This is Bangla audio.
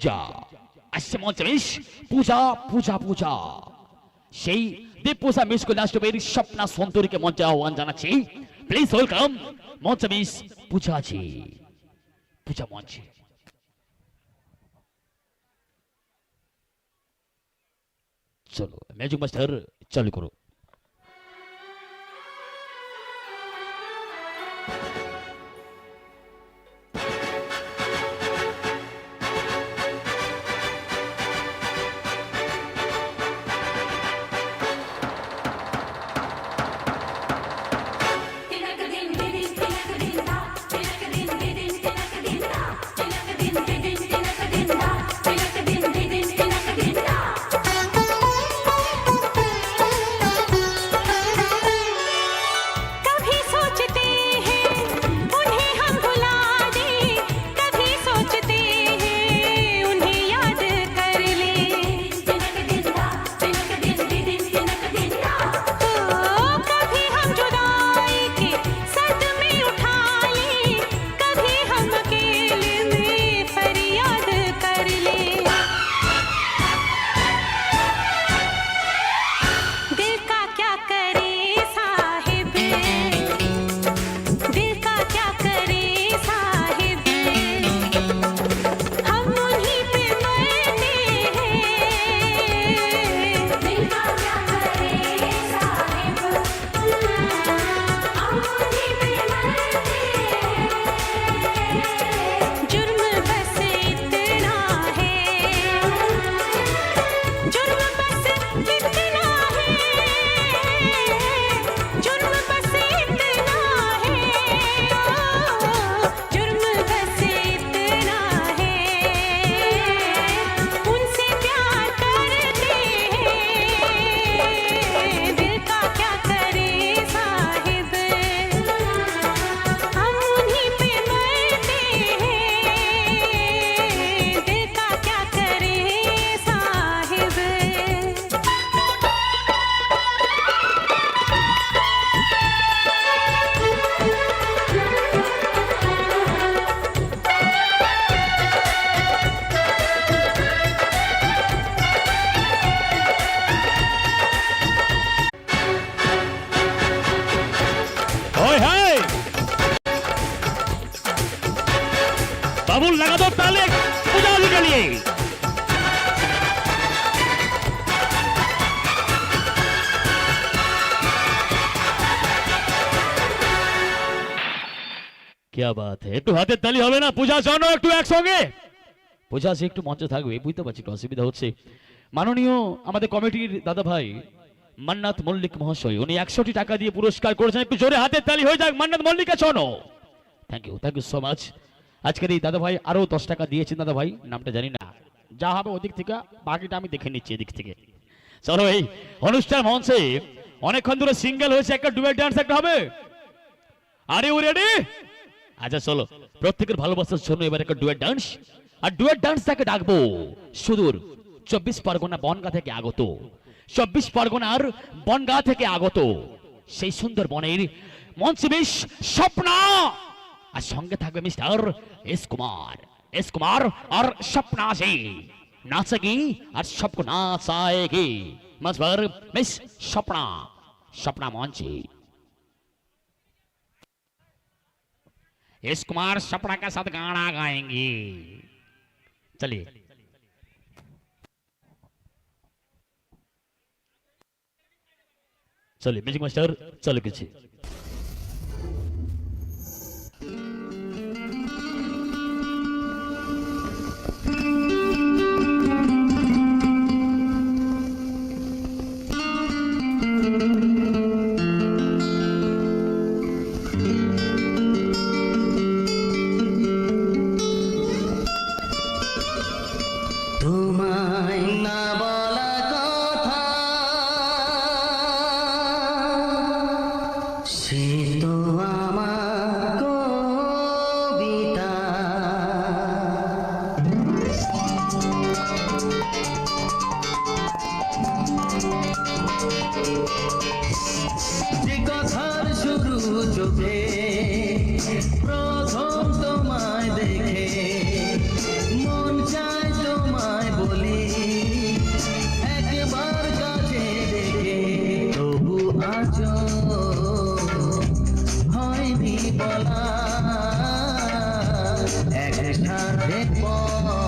পূজা। আসছে মঞ্চে বেশ। পূজা পূজা পূজা। সেই দেবপূজা মিস কৈলাসবের স্বপ্না সন্তরীকে মঞ্চে আহ্বান জানাচ্ছি। প্লিজ ওয়েলকাম মঞ্চে মিস পূজা জি পূজা মঞ্চে। চলো ম্যাজিক মাস্টার চালু করো। बाबू लगा दो ताले पूजा जी के लिए क्या बात है একটু হাতের তালি হবে না পূজা জন্য একটু একসঙ্গে পূজা সে একটু মঞ্চে থাকবে বুঝতে পারছি একটু অসুবিধা হচ্ছে মাননীয় আমাদের কমিটির দাদা ভাই মান্নাত মল্লিক মহাশয় উনি একশোটি টাকা দিয়ে পুরস্কার করেছেন একটু জোরে হাতের তালি হয়ে যাক মান্নাত মল্লিকের জন্য thank you thank you so much আজকের এই দাদা ভাই আরও দশ টাকা দিয়েছেন দাদা ভাই নামটা জানি না। যা হবে ওদিক থেকে, বাকিটা আমি দেখে নিচ্ছি এদিক থেকে। চলো এই অনুষ্ঠান মঞ্চে, অনেকক্ষণ ধরে সিঙ্গেল হয়েছে, একটা ডুয়েট ডান্স, একটা হবে। আরে ও রেডি আচ্ছা চলো। প্রত্যেকের ভালোবাসার জন্য এবার একটা ডুয়েট ডান্স। আর ডুয়েট ডান্স তাকে ডাকবো সুদূর চব্বিশ পরগনা বনগা থেকে আগত। চব্বিশ পরগনার বনগা থেকে আগত। সেই সুন্দর বনের মঞ্চে বেশ স্বপ্না! আর সঙ্গে থাকবে mister S Kumar S Kumar আর স্বপ্না সেই और सबको नाच आएगी मजबर मिस सपना सपना मोहन जी कुमार सपना के साथ गाना गाएँगी चलिए चलिए म्यूज़िक मास्टर चलो किसी তোমায় না যে প্রথম তোমায় দেখে, মন চায় তোমায় বলি, একবার কাছে দেখে। তবু আজ হয়নি বলা একসাথে পর